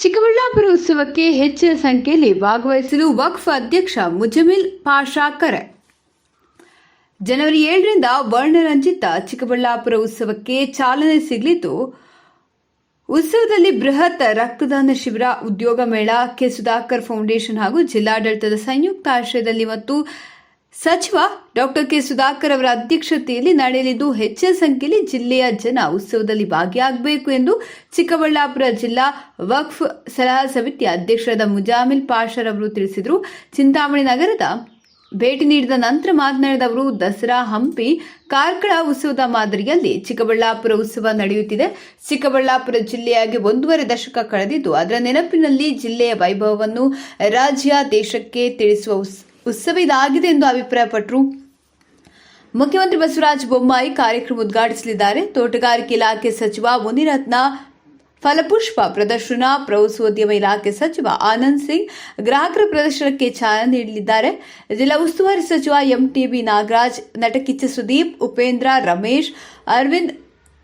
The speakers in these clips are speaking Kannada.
ಚಿಕ್ಕಬಳ್ಳಾಪುರ ಉತ್ಸವಕ್ಕೆ ಹೆಚ್ಚಿನ ಸಂಖ್ಯೆಯಲ್ಲಿ ಭಾಗವಹಿಸಲು ವಕ್ಫ್ ಅಧ್ಯಕ್ಷ ಮುಜಮಿಲ್ ಪಾಷಾ ಕರೆ. ಜನವರಿ ಏಳರಿಂದ ವರ್ಣರಂಜಿತ ಚಿಕ್ಕಬಳ್ಳಾಪುರ ಉತ್ಸವಕ್ಕೆ ಚಾಲನೆ ಸಿಗಲಿದ್ದು, ಉತ್ಸವದಲ್ಲಿ ಬೃಹತ್ ರಕ್ತದಾನ ಶಿಬಿರ, ಉದ್ಯೋಗ ಮೇಳ, ಕೆ ಸುಧಾಕರ್ ಫೌಂಡೇಶನ್ ಹಾಗೂ ಜಿಲ್ಲಾಡಳಿತದ ಸಂಯುಕ್ತ ಆಶ್ರಯದಲ್ಲಿ ಮತ್ತು ಸಚಿವ ಡಾಕ್ಟರ್ ಕೆ ಸುಧಾಕರ್ ಅವರ ಅಧ್ಯಕ್ಷತೆಯಲ್ಲಿ ನಡೆಯಲಿದ್ದು, ಹೆಚ್ಚಿನ ಸಂಖ್ಯೆಯಲ್ಲಿ ಜಿಲ್ಲೆಯ ಜನ ಉತ್ಸವದಲ್ಲಿ ಭಾಗಿಯಾಗಬೇಕು ಎಂದು ಚಿಕ್ಕಬಳ್ಳಾಪುರ ಜಿಲ್ಲಾ ವಕ್ಫ್ ಸಲಹಾ ಸಮಿತಿ ಅಧ್ಯಕ್ಷರಾದ ಮುಜಾಮಿಲ್ ಪಾಷರ್ ಅವರು ತಿಳಿಸಿದರು. ಚಿಂತಾಮಣಿ ನಗರದ ಭೇಟಿ ನೀಡಿದ ನಂತರ ಮಾತನಾಡಿದ ಅವರು, ದಸರಾ ಹಂಪಿ ಕಾರ್ಕಳ ಉತ್ಸವದ ಮಾದರಿಯಲ್ಲಿ ಚಿಕ್ಕಬಳ್ಳಾಪುರ ಉತ್ಸವ ನಡೆಯುತ್ತಿದೆ. ಚಿಕ್ಕಬಳ್ಳಾಪುರ ಜಿಲ್ಲೆಯಾಗಿ ಒಂದೂವರೆ ದಶಕ ಕಳೆದಿದ್ದು, ಅದರ ನೆನಪಿನಲ್ಲಿ ಜಿಲ್ಲೆಯ ವೈಭವವನ್ನು ರಾಜ್ಯ ದೇಶಕ್ಕೆ ತಿಳಿಸುವ ಉತ್ಸವ ಇದಾಗಿದೆ ಎಂದು ಅಭಿಪ್ರಾಯಪಟ್ಟರು ಮುಖ್ಯಮಂತ್ರಿ ಬಸವರಾಜ ಬೊಮ್ಮಾಯಿ ಕಾರ್ಯಕ್ರಮ ಉದ್ಘಾಟಿಸಲಿದ್ದಾರೆ ತೋಟಗಾರಿಕೆ ಇಲಾಖೆ ಸಚಿವ ಮುನಿರತ್ನ ಫಲಪುಷ್ಪ ಪ್ರದರ್ಶನ ಪ್ರವಾಸೋದ್ಯಮ ಇಲಾಖೆ ಸಚಿವ ಆನಂದ್ ಸಿಂಗ್ ಗ್ರಾಹಕರ ಪ್ರದರ್ಶನಕ್ಕೆ ಚಾಲನೆ ನೀಡಲಿದ್ದಾರೆ ಜಿಲ್ಲಾ ಉಸ್ತುವಾರಿ ಸಚಿವ ಎಂಟಿಬಿ ನಾಗರಾಜ್ ನಟ ಕಿಚ್ಚ ಸುದೀಪ್ ಉಪೇಂದ್ರ ರಮೇಶ್ ಅರವಿಂದ್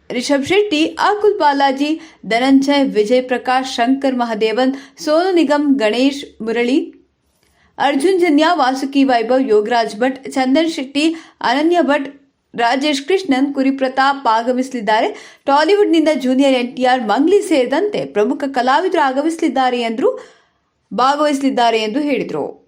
ರಿಷಬ್ ಶೆಟ್ಟಿ ಅಕುಲ್ ಬಾಲಾಜಿ ಧನಂಜಯ್ ವಿಜಯ್ ಪ್ರಕಾಶ್ ಶಂಕರ್ ಮಹದೇವನ್ ಸೋನು ನಿಗಮ್ ಗಣೇಶ್ ಮುರಳಿ ಅರ್ಜುನ್ ಜನ್ಯ, ವಾಸುಕಿ ವೈಭವ್, ಯೋಗರಾಜ್ ಭಟ್, ಚಂದನ್ ಶೆಟ್ಟಿ, ಅನನ್ಯ ಭಟ್, ರಾಜೇಶ್ ಕೃಷ್ಣನ್, ಕುರಿಪ್ರತಾಪ್ ಆಗಮಿಸಲಿದ್ದಾರೆ. ಟಾಲಿವುಡ್ನಿಂದ junior N T R Mangli ಸೇರಿದಂತೆ ಪ್ರಮುಖ ಕಲಾವಿದರು ಆಗಮಿಸಲಿದ್ದಾರೆ ಎಂದು ಭಾಗವಹಿಸಲಿದ್ದಾರೆ ಎಂದು ಹೇಳಿದರು.